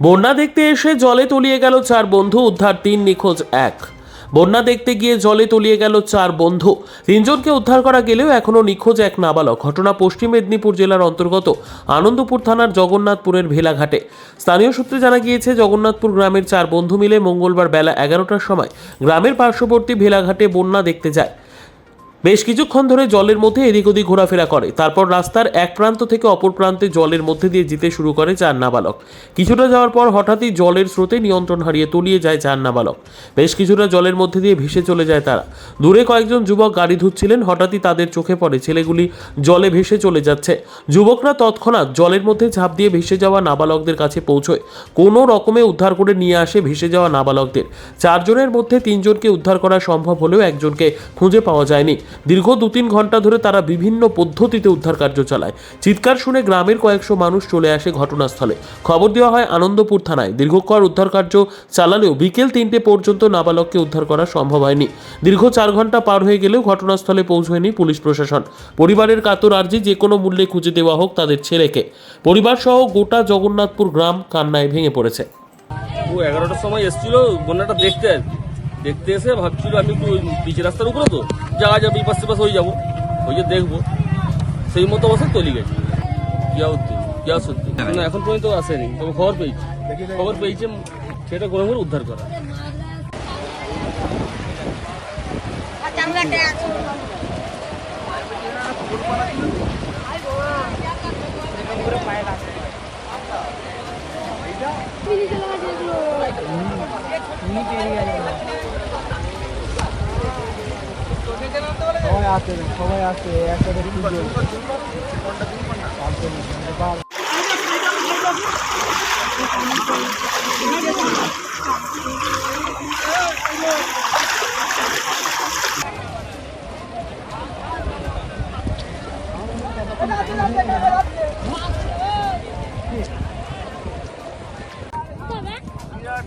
বন্যা দেখতে এসে জলে তলিয়ে গেল চার বন্ধু, উদ্ধার তিন, নিখোঁজ এক। বন্যা দেখতে গিয়ে জলে তলিয়ে গেল চার বন্ধু। তিনজনকে উদ্ধার করা গেলেও এখনও নিখোঁজ এক নাবালক। ঘটনা পশ্চিম মেদিনীপুর জেলার অন্তর্গত আনন্দপুর থানার জগন্নাথপুরের ভেলাঘাটে। স্থানীয় সূত্রে জানা গিয়েছে, জগন্নাথপুর গ্রামের চার বন্ধু মিলে মঙ্গলবার বেলা এগারোটার সময় গ্রামের পার্শ্ববর্তী ভেলাঘাটে বন্যা দেখতে যায়। বেশ কিছুক্ষণ ধরে জলের মধ্যে এদিক ওদিক ঘোরাফেরা করে। তারপর রাস্তার এক প্রান্ত থেকে অপর প্রান্তে জলের মধ্যে দিয়ে যেতে শুরু করে চার নাবালক কিছুটা যাওয়ার পর হঠাৎই জলের স্রোতে নিয়ন্ত্রণ হারিয়ে তলিয়ে যায় চার নাবালক বেশ কিছুটা জলের মধ্যে দিয়ে ভেসে চলে যায় তারা। দূরে কয়েকজন যুবক গাড়ি ধুচ্ছিলেন, হঠাৎই তাদের চোখে পড়ে ছেলেগুলি জলে ভেসে চলে যাচ্ছে। যুবকরা তৎক্ষণাৎ জলের মধ্যে ঝাঁপ দিয়ে ভেসে যাওয়া নাবালকদের কাছে পৌঁছয়। কোনো রকমে উদ্ধার করে নিয়ে আসে ভেসে যাওয়া নাবালকদের। চারজনের মধ্যে তিনজনকে উদ্ধার করা সম্ভব হলেও একজনকে খুঁজে পাওয়া যায়নি। দীর্ঘ দু তিন ঘণ্টা ধরে তারা বিভিন্ন পদ্ধতিতে উদ্ধার কার্য চালায়। চিৎকার শুনে গ্রামের কয়েকশো মানুষ চলে আসে ঘটনাস্থলে। খবর দেওয়া হয় আনন্দপুর থানায়। দীর্ঘক্ষণ উদ্ধার কার্য চালালেও বিকেল তিনটে পর্যন্ত নাবালককে উদ্ধার করা সম্ভব হয়নি। দীর্ঘ চার ঘণ্টা পার হয়ে গেলেও ঘটনাস্থলে পৌঁছয়নি পুলিশ প্রশাসন। পরিবারের কাতর আর্জি যে কোনো মূল্যে খুঁজে দেওয়া হোক তাদের ছেলেকে। পরিবার সহ গোটা জগন্নাথপুর গ্রাম কান্নায় ভেঙে পড়েছে। ও এগারোটার সময় এসেছিল, বন্যাটা দেখতে দেখতে এসে ভাবছিল আমি একটু পিচের রাস্তার উপরে তো। যাওয়া যাবে এই পাশ পাশ হয়ে যাবো ওই যে দেখবো সেই মতো অবস্থায় তলি গেছে কিয়া উদ্দিন কিয়া সত্যি না এখন পর্যন্ত আসেনি তবে খবর পেয়েছি খবর পেয়েছে সেটা কোনো করে উদ্ধার করা সবাই আসে সবাই আসে একসাথে পুজো এই,